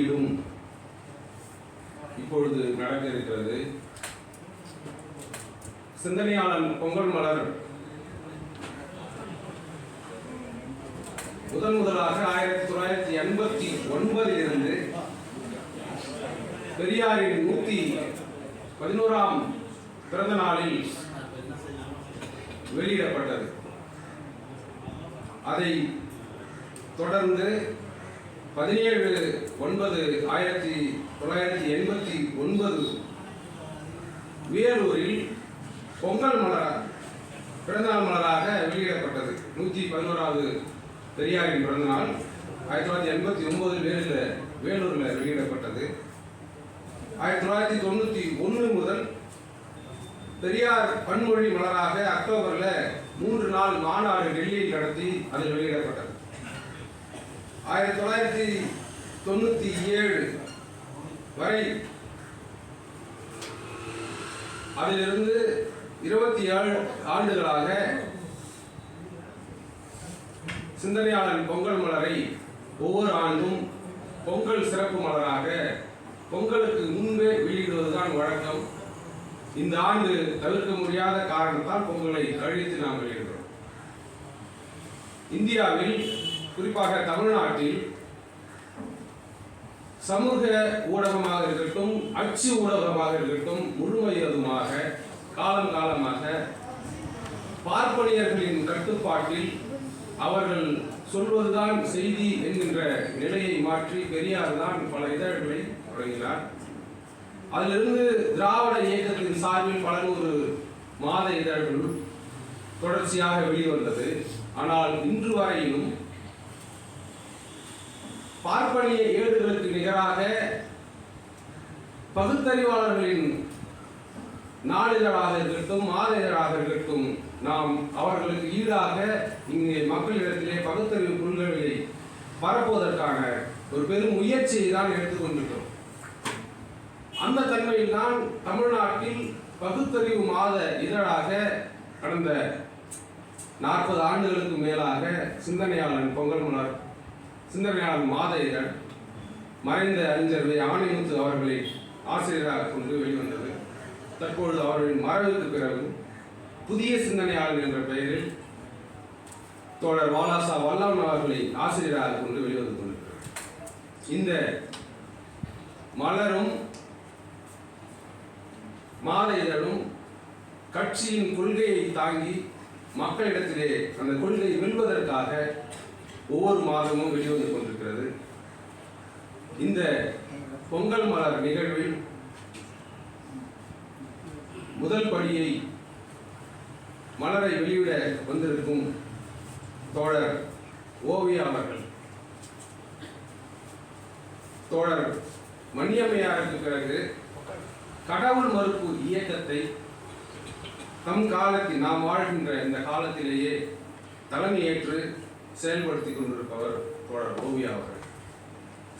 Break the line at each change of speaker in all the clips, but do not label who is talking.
நூல் வெளியீடும் இப்பொழுது நடக்க இருக்கிறது சிந்தனையாளன் பொங்கல் மலர். முதன் முதலாக ஆயிரத்தி தொள்ளாயிரத்தி எண்பத்தி ஒன்பதிலிருந்து பெரியாரின் நூத்தி பதினோராம் பிறந்த நாளில் வெளியிடப்பட்டது. அதை தொடர்ந்து பதினேழு ஒன்பது ஆயிரத்தி தொள்ளாயிரத்தி எண்பத்தி ஒன்பது வேலூரில் பொங்கல் மலர் பிறந்தநாள் மலராக வெளியிடப்பட்டது. நூற்றி பதினோராவது பெரியாரின் பிறந்தநாள். ஆயிரத்தி தொள்ளாயிரத்தி எண்பத்தி ஒன்பதில் வேலூரில் வேலூரில் வெளியிடப்பட்டது. ஆயிரத்தி தொள்ளாயிரத்தி தொண்ணூற்றி ஒன்று முதல் பெரியார் பன்மொழி மலராக அக்டோபரில் மூன்று நாள் மாநாடு டெல்லியில் நடத்தி அதில் வெளியிடப்பட்டது. ஆயிரத்தி தொள்ளாயிரத்தி தொண்ணூற்றி ஏழு வரை அதிலிருந்து இருபத்தி ஏழு ஆண்டுகளாக சிந்தனையாளன் பொங்கல் மலரை ஒவ்வொரு ஆண்டும் பொங்கல் சிறப்பு மலராக பொங்கலுக்கு முன்பே வெளியிடுவதுதான் வழக்கம். இந்த ஆண்டு தவிர்க்க முடியாத காரணத்தால் பொங்கலை கழித்து நாம் வெளியிடுகிறோம். இந்தியாவில் குறிப்பாக தமிழ்நாட்டில் சமூக ஊடகமாக இருக்கட்டும் அச்சு ஊடகமாக இருக்கட்டும் முழுமையதுமாக காலம் காலமாக பார்ப்பனியர்களின் கட்டுப்பாட்டில் அவர்கள் சொல்வதுதான் செய்தி என்கின்ற நிலையை மாற்றி பெரியார் தான் பல இதழ்களை தொடங்கினார். அதிலிருந்து திராவிட இயக்கத்தின் சார்பில் பல நூறு மாத இதழ்கள் தொடர்ச்சியாக வெளிவந்தது. ஆனால் இன்று வரையிலும் பார்ப்பனிய ஏடுகளுக்கு நிகராக பகுத்தறிவாளர்களின் நாளிதழாக இருக்கட்டும் மாத இதழாக இருக்கட்டும் நாம் அவர்களுக்கு ஈடாக இங்கே மக்களிடத்திலே பகுத்தறிவு கொள்கைகளை பரப்புவதற்கான ஒரு பெரும் முயற்சியை தான் எடுத்துக்கொண்டிருக்கிறோம் அந்த தன்மையில் தான் தமிழ்நாட்டில் பகுத்தறிவு மாத இதழாக கடந்த நாற்பது ஆண்டுகளுக்கு மேலாக சிந்தனையாளன் பொங்கல் மலர் சிந்தனையாளர் மாத இதழ் மறைந்த அறிஞர் வே. ஆணைமுத்து அவர்களை ஆசிரியராக கொண்டு வெளிவந்தது தற்பொழுது அவர்களின் மறைவுக்கு பிறகு புதிய சிந்தனையாளர் என்ற பெயரில் தோழர் வாலாசா வல்லவன் அவர்களை ஆசிரியராக கொண்டு வெளிவந்து கொண்டிருக்கிறார் இந்த மலரும் மாத இதழும் கட்சியின் கொள்கையை தாங்கி மக்களிடத்திலே அந்த கொள்கை வெல்வதற்காக ஒவ்வொரு மாதமும் வெளிவந்து கொண்டிருக்கிறது. இந்த பொங்கல் மலர் நிகழ்வில் முதல் படியை மலரை வெளியிட வந்திருக்கும் தோழர் ஓவியா அவர்கள். தோழர் மணியம்மையாருக்கு பிறகு கடவுள் மறுப்பு இயக்கத்தை தம் காலத்தில் நாம் வாழ்கின்ற இந்த காலத்திலேயே தலைமையேற்று செயல்படுத்தி கொண்டிருப்பவர் தோழர் ஓவியா அவர்கள்.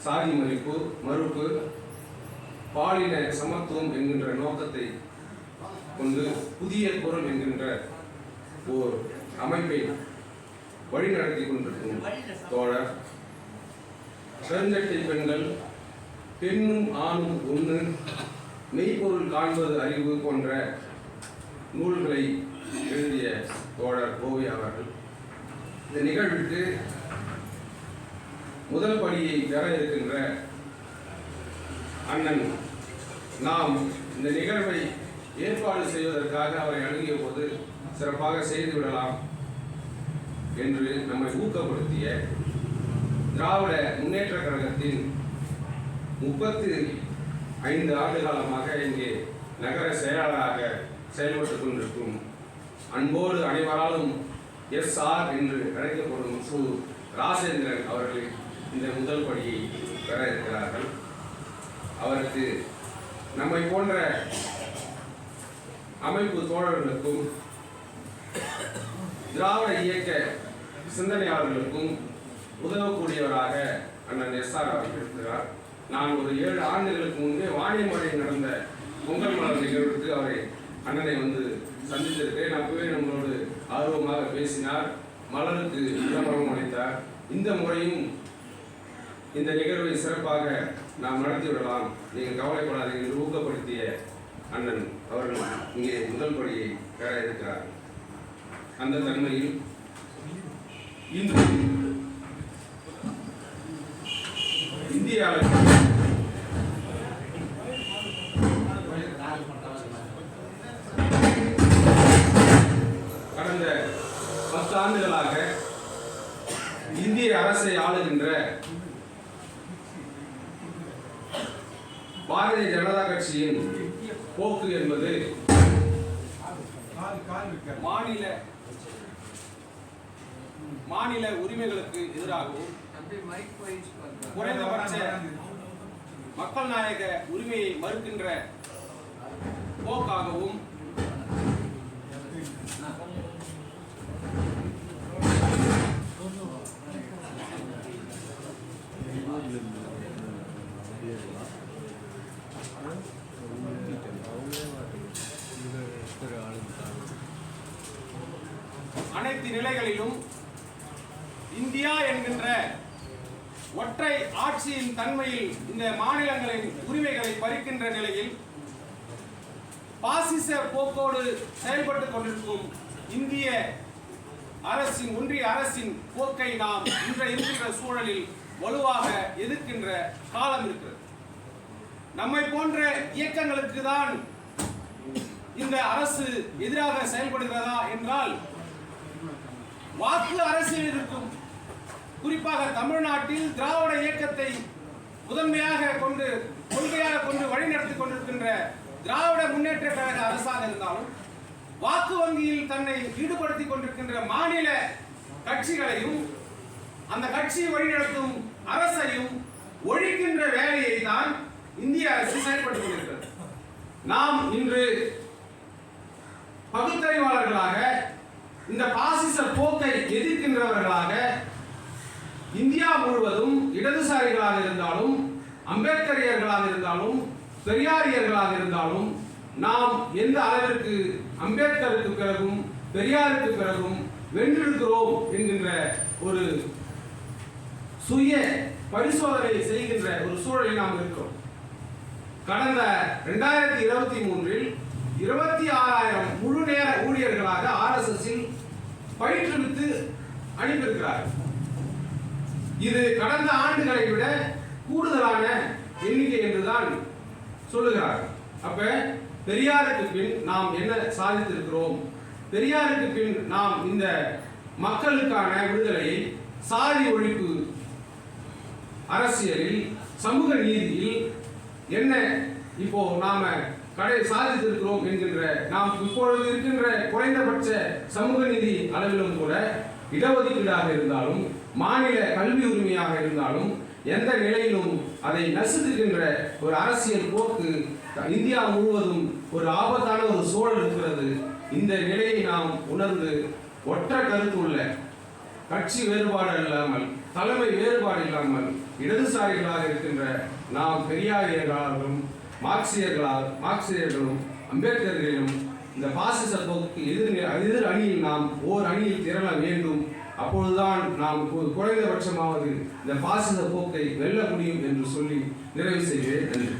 சாதி மறுப்பு மறுப்பு பாலின சமத்துவம் என்கின்ற நோக்கத்தை கொண்டு புதிய குரல் என்கின்ற ஓர் அமைப்பை வழிநடத்தி கொண்டிருக்கும் தோழர். பெருந்தட்டை பெண்கள் பெண்ணும் ஆணும் ஒன்று மெய்ப்பொருள் காண்பது அறிவு போன்ற நூல்களை எழுதிய தோழர் ஓவியா அவர்கள். இந்த நிகழ்வுக்கு முதல் படியை பெற இருக்கின்ற அண்ணன் நாம் இந்த நிகழ்வை ஏற்பாடு செய்வதற்காக அவரை அணுகிய போது சிறப்பாக செய்து விடலாம் என்று நம்மை ஊக்கப்படுத்திய திராவிட முன்னேற்ற கழகத்தின் முப்பத்து ஐந்து ஆண்டு காலமாக இங்கே நகர செயலாளராக செயல்பட்டுக் கொண்டிருக்கும் அன்போடு அனைவராலும் எஸ் ஆர் என்று அழைக்கப்படும் சு ராசேந்திரன் அவர்கள் இந்த முதல் படியை பெற இருக்கிறார்கள். அவருக்கு நம்மை போன்ற அமைப்பு தோழர்களுக்கும் திராவிட இயக்க சிந்தனையாளர்களுக்கும் உதவக்கூடியவராக அண்ணன் எஸ் ஆர் அவர்கள் இருக்கிறார். நான் ஒரு ஏழு ஆண்டுகளுக்கு முன்பே வாணியமலையில் நடந்த பொங்கல் மலர் நிகழ்வுக்கு அவரை அண்ணனை வந்து சந்தித்திருக்கிறேன். அப்பவே நம்மளோடு ஆர்வமாக பேசினார். மலருக்கு விளம்பரம் அளித்தார். இந்த முறையும்
இந்த நிகழ்வை சிறப்பாக நாம் நடத்தி விடலாம். நீங்கள் கவலைப்படாதீங்க என்று ஊக்கப்படுத்திய அண்ணன் அவர்கள் இங்கே முதல் படியை பெற இருக்கிறார். அந்த தன்மையில் இன்று இந்தியாவில் பத்து ஆண்டுகளாக இந்திய அரசை ஆளுகின்ற பாரதிய ஜனதா கட்சியின் போக்கு என்பது
மாநில மாநில உரிமைகளுக்கு எதிராகவும் குறைந்தபட்ச மக்கள் நாயக உரிமையை மறுக்கின்ற போக்காகவும் அனைத்து நிலைகளிலும் இந்தியா என்கின்ற ஒற்றை ஆட்சியின் தன்மையில் இந்த மாநிலங்களின் உரிமைகளை பறிக்கின்ற நிலையில் பாசிச போக்கோடு செயல்பட்டுக் கொண்டிருக்கும் இந்திய அரசின் ஒன்றிய அரசின் போக்கை நாம் இன்று இருக்கின்ற சூழலில் வலுவாக எதிர்க்கின்ற காலம் இருக்கிறது. நம்மை போன்ற இயக்கங்களுக்கு தான் இந்த அரசு எதிராக செயல்படுகிறதா என்றால் வாக்கு அரசியல் இருக்கும் குறிப்பாக தமிழ்நாட்டில் திராவிட இயக்கத்தை முதன்மையாக கொண்டு கொள்கையாக கொண்டு வழிநடத்தி கொண்டிருக்கின்ற திராவிட முன்னேற்ற கழக அரசாக இருந்தாலும் வாக்கு வங்கியில் தன்னை ஈடுபடுத்திக் கொண்டிருக்கின்ற மாநில கட்சிகளையும் அந்த கட்சியை வழிநடத்தும் அரசையும் ஒழிக்கின்ற வேலையை தான் இந்திய அரசு செயல்பட்டுக் கொண்டிருக்கிறது நாம் இன்று பகுத்தறிவாளர்களாக இந்த பாசிச போக்கை எதிர்க்கின்றவர்களாக இந்தியா முழுவதும் இடதுசாரிகளாக இருந்தாலும் அம்பேத்கரியர்களாக இருந்தாலும் பெரியாரியர்களாக இருந்தாலும் நாம் எந்த அளவிற்கு அம்பேத்கருக்கு பிறகும் பெரியாருக்கு பிறகும் வென்றிருக்கிறோம் என்கின்ற ஒரு சுய பரிசோதனை செய்கின்ற ஒரு சூழலில் நாம் இருக்கிறோம் கடந்த ரெண்டாயிரத்தி இருபத்தி மூன்றில் இருபத்தி ஆறாயிரம் முழு நேர ஊழியர்களாக ஆர்எஸ்எஸ்ஸில் பயிற்றுவித்து அனுப்பியிருக்கிறார்கள் இது கடந்த ஆண்டுகளை விட கூடுதலான எண்ணிக்கை என்றுதான் சொல்லுகிறார் அப்ப பெரியாருக்கு பின் நாம் என்ன சாதித்திருக்கிறோம்? பெரியாருக்கு பின் நாம் இந்த மக்களுக்கான விடுதலையை சாதி ஒழிப்பு அரசியலில் சமூக நீதியில் என்ன இப்போ நாம கடை சாதித்திருக்கிறோம் என்கின்ற நாம் இப்பொழுது இருக்கின்ற குறைந்தபட்ச சமூக நீதி அளவிலும் கூட இடஒதுக்கீடாக இருந்தாலும் மாநில கல்வி உரிமையாக இருந்தாலும் எந்த நிலையிலும் அதை நசுக்குகின்ற ஒரு அரசியல் போக்கு இந்தியா முழுவதும் ஒரு ஆபத்தான ஒரு சூழல் இருக்கிறது. இந்த நிலையை நாம் உணர்ந்து ஒற்ற கருத்துள்ள கட்சி வேறுபாடு இல்லாமல் தலைமை வேறுபாடு இல்லாமல் இடதுசாரிகளாக இருக்கின்ற நாம் பெரியாரியர்களாலும் மார்க்சியர்களால் மார்க்சியர்களும் அம்பேத்கர்களிலும் இந்த பாசிச போக்கு எதிர் எதிர் அணியில் நாம் ஓர் அணியில் திரள வேண்டும். அப்பொழுதுதான் நாம் குறைந்தபட்சமாவது இந்த பாசிச போக்கை வெல்ல முடியும் என்று சொல்லி நிறைவு செய்கிறேன். நன்றி.